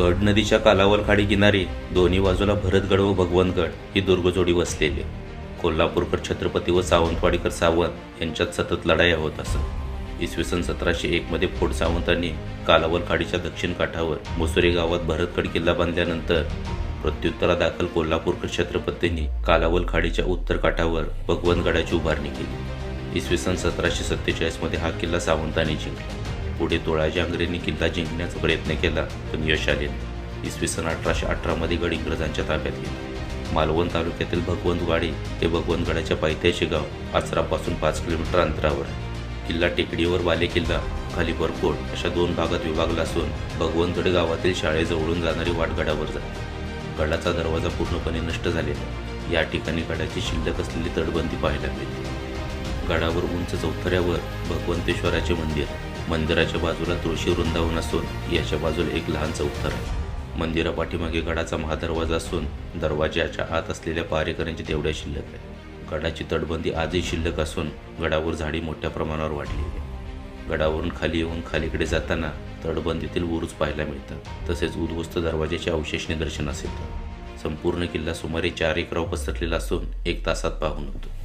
गड नदीच्या कालावल खाडी किनारी दोन्ही बाजूला भरतगड व भगवंतगड ही दुर्गजोडी वसलेली. कोल्हापूरकर छत्रपती व सावंतवाडीकर सावंत यांच्यात सतत लढाया होत असत. इसवी सन सतराशे एक मध्ये फोड सावंतांनी कालावल खाडीच्या दक्षिण काठावर मुसुरी गावात भरतगड किल्ला बांधल्यानंतर प्रत्युत्तरादाखल कोल्हापूरकर छत्रपतींनी कालावल खाडीच्या उत्तर काठावर भगवंतगडाची उभारणी केली. इसवी सन सतराशे सत्तेचाळीसमध्ये हा किल्ला सावंतांनी जिंकला. पुढे तोळाजी आंग्रेंनी किल्ला जिंकण्याचा प्रयत्न केला पण यश आले इसवी सन अठराशे अठरामध्ये गड इंग्रजांच्या ताब्यात गेले. मालवण तालुक्यातील भगवंतवाडी हे भगवंतगडाच्या पायथ्याचे गाव आचरापासून पाच किलोमीटर अंतरावर किल्ला टेकडीवर बाले किल्ला खाली बरकोट अशा दोन भागात विभागला असून भगवंतगड गावातील शाळेजवळून जाणारी वाटगडावर जाते गडाचा दरवाजा पूर्णपणे नष्ट झालेला या ठिकाणी गडाची शिल्लक असलेली तटबंदी पाहायला मिळते. गडावर उंच चौथऱ्यावर भगवंतेश्वराचे मंदिर मंदिराच्या बाजूला तुळशी वृंदावन असून याच्या बाजूला एक लहान चौथर आहे. मंदिरापाठीमागे गडाचा महादरवाजा असून दरवाजाच्या आत असलेल्या पारेकऱ्यांची तेवढ्या शिल्लक आहे गडाची तटबंदी आजही शिल्लक असून गडावर झाडी मोठ्या प्रमाणावर वाढली आहे. गडावरून खाली येऊन खालीकडे जाताना तटबंदीतील बुरुज पाहायला मिळतात. तसेच उद्ध्वस्त दरवाजाचे अवशेष निदर्शनास येतात. संपूर्ण किल्ला सुमारे चार एकराव पसरलेला असून एक तासात पाहून होतो.